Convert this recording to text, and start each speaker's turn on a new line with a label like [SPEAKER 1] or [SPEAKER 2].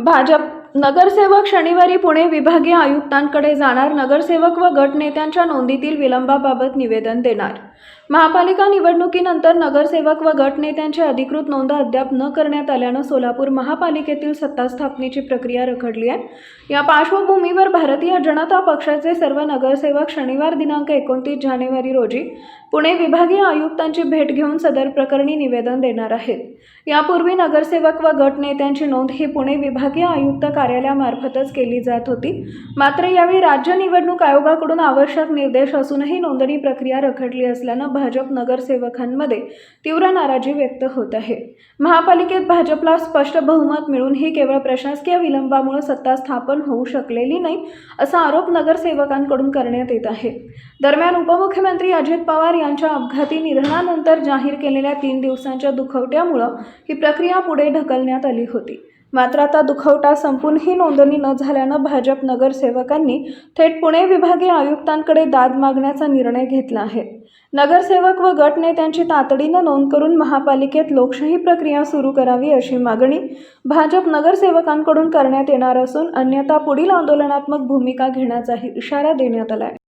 [SPEAKER 1] भाजप नगरसेवक शनिवारी पुणे विभागीय आयुक्तांकडे जाणार. नगरसेवक व गटनेत्यांच्या नोंदीतील विलंबाबाबत निवेदन देणार. महापालिका निवडणुकीनंतर नगरसेवक व गटनेत्यांची अधिकृत नोंद अद्याप न करण्यात आल्यानं सोलापूर महापालिकेतील सत्ता स्थापनेची प्रक्रिया रखडली आहे. या पार्श्वभूमीवर भारतीय जनता पक्षाचे सर्व नगरसेवक शनिवार दिनांक एकोणतीस जानेवारी रोजी पुणे विभागीय आयुक्तांची भेट घेऊन सदर प्रकरणी निवेदन देणार आहेत. यापूर्वी नगरसेवक व गटनेत्यांची नोंद ही पुणे विभागीय आयुक्त कार्यालयामार्फतच केली जात होती. मात्र यावेळी राज्य निवडणूक आयोगाकडून आवश्यक निर्देश असूनही नोंदणी प्रक्रिया रखडली असल्यानं भाजप नगरसेवकांमध्ये तीव्र नाराजी व्यक्त होत आहे. महापालिकेत भाजपला स्पष्ट बहुमत मिळूनही केवळ प्रशासकीय विलंबामुळे सत्ता स्थापन होऊ शकलेली नाही असा आरोप नगरसेवकांकडून करण्यात येत आहे. दरम्यान उपमुख्यमंत्री अजित पवार यांच्या अपघाती निधनानंतर जाहीर केलेल्या तीन दिवसांच्या दुखवट्यामुळं ही प्रक्रिया पुढे ढकलण्यात आली होती. मात्र आता दुखवटा संपूनही नोंदणी न झाल्यानं भाजप नगरसेवकांनी थेट पुणे विभागीय आयुक्तांकडे दाद मागण्याचा निर्णय घेतला आहे. नगरसेवक व गटनेत्यांची तातडीनं नोंद करून महापालिकेत लोकशाही प्रक्रिया सुरू करावी अशी मागणी भाजप नगरसेवकांकडून करण्यात येणार असून अन्यथा पुढील आंदोलनात्मक भूमिका घेण्याचाही इशारा देण्यात आला आहे.